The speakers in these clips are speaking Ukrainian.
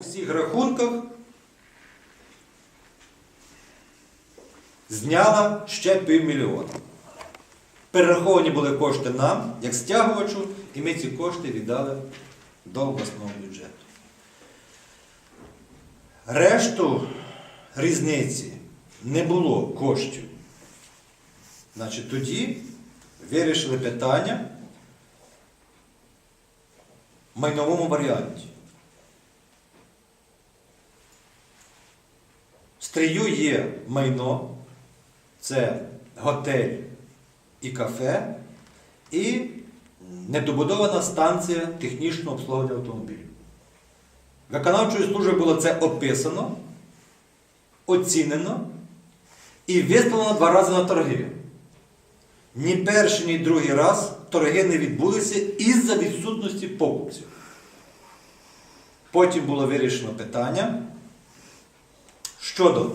всіх рахунках зняла ще півмільйона. Перераховані були кошти нам, як стягувачу, і ми ці кошти віддали до обласного бюджету. Решту різниці не було коштів. Значить, тоді вирішили питання в майновому варіанті. В Стрію є майно, це готель і кафе, і недобудована станція технічного обслуговування автомобілів. Виконавчою службою було це описано, оцінено і виставлено два рази на торги. Ні перший, ні другий раз торги не відбулися із-за відсутності покупців. Потім було вирішено питання щодо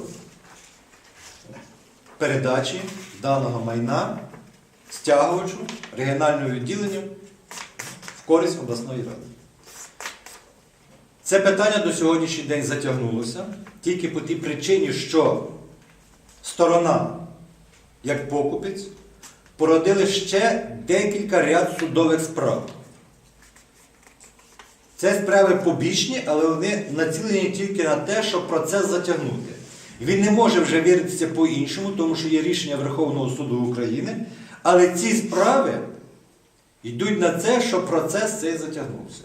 передачі даного майна стягувачу регіональному відділенню в користь обласної ради. Це питання до сьогоднішній день затягнулося тільки по тій причині, що сторона, як покупець, породили ще декілька ряд судових справ. Це справи побічні, але вони націлені тільки на те, щоб процес затягнути. Він не може вже віритися по-іншому, тому що є рішення Верховного суду України, але ці справи йдуть на це, щоб процес цей затягнувся.